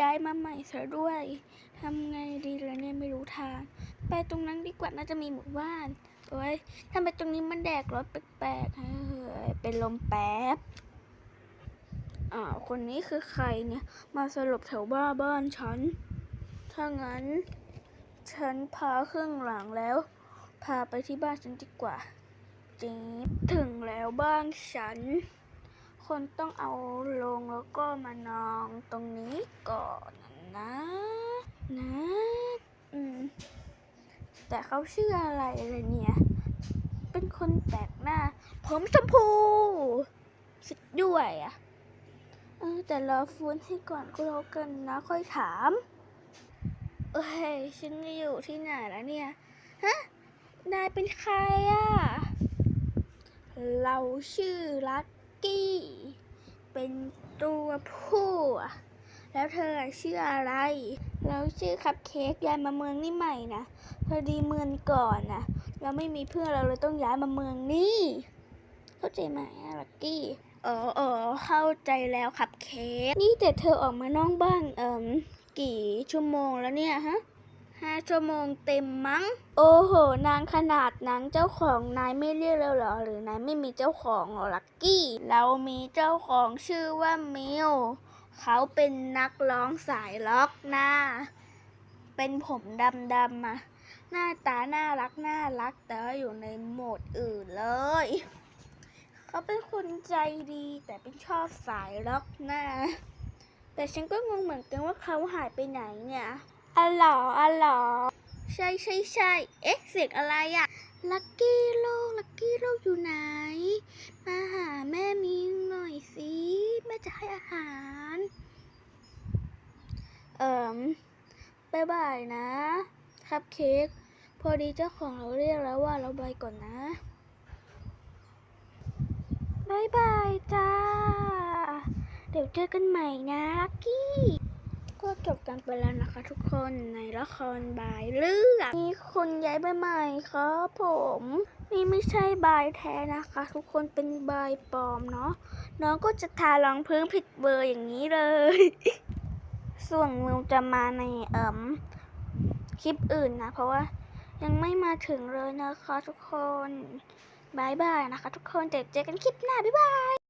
ย้ายมาใหม่ซะด้วยทำไงดีล่ะเนี่ยไม่รู้ทาง ไปตรงนั้นดีกว่าน่าจะมีหมู่บ้านโอ้ยทำไมตรงนี้มันแดกรถแปลกๆเฮ้ยเป็นลมแป๊บอ้าวคนนี้คือใครเนี่ย มาสรุปแถวบ้าบ้านฉัน ถ้างั้น ฉันพาเครื่องหลังแล้ว พาไปที่บ้านฉันดีกว่าจีบถึงแล้วบ้านฉัน คนต้องเอาลงแล้วก็มานองตรงนี้ก่อนนะ นะ อืม แต่เขาชื่ออะไรเลยเนี่ย เป็นคนแปลกหน้า ผมชมพูคิดด้วยอะ เออ แต่รอฟื้นให้ก่อนก็แล้วกันนะค่อยถาม เอ้ย ฉันอยู่ที่ไหนแล้วเนี่ย ฮะ นายเป็นใครอะ เราชื่อลัก กี้ เป็นตัวผู้อะแล้วเธอชื่ออะไรเราชื่อคัพเค้กย้ายมาเมืองนี่ใหม่นะพอดีเมืองก่อนนะเราไม่มีเพื่อนเราเลยต้องย้ายมาเมืองนี่เข้าใจไหมลักกี้อ๋ออ๋อเข้าใจแล้วคัพเค้กนี่แต่เธอออกมานอกบ้านเอ่มกี่ชั่วโมงแล้วเนี่ยฮะ ห้าชั่วโมงเต็มมั้ง โอ้โห นานขนาดนั้นเจ้าของนายไม่เรียกแล้วเหรอ หรือนายไม่มีเจ้าของเหรอลักกี้ เรามีเจ้าของชื่อว่ามิวเขาเป็นนักร้องสายล็อกหน้า เป็นผมดำๆอะหน้าตาน่ารักน่ารัก แต่ว่าอยู่ในโหมดอื่นเลย เขาเป็นคนใจดี แต่เป็นชอบสายล็อกหน้า แต่ฉันก็งงเหมือนกันว่าเขาหายไปไหนเนี่ย อ๋อหรออ๋อหรอใช่ใช่ใช่เอ๊ะเสียงอะไรอะลักกี้โลกลักกี้โลกอยู่ไหน มาหาแม่มิงหน่อยสิแม่จะให้อาหาร เอ่มบายบายนะครับเค้กพอดีเจ้าของเราเรียกแล้วว่าเราไปก่อนนะบายบายจ้า เดี๋ยวเจอกันใหม่นะลักกี้ ก็จบกันไปแล้วนะคะ ทุกคนในละครบายเรื่องมีคนย้ายไปใหม่ครับผมนี่ไม่ใช่บายแท้นะคะ ทุกคนเป็นบายปลอมเนาะน้องก็จะทารองพื้นผิดเบอร์อย่างนี้เลย ส่วนมิวจะมาในเอ่มคลิปอื่นนะ เพราะว่ายังไม่มาถึงเลยนะคะ ทุกคนบายบายนะคะ ทุกคนเจอเจอกันคลิปหน้าบ๊ายบาย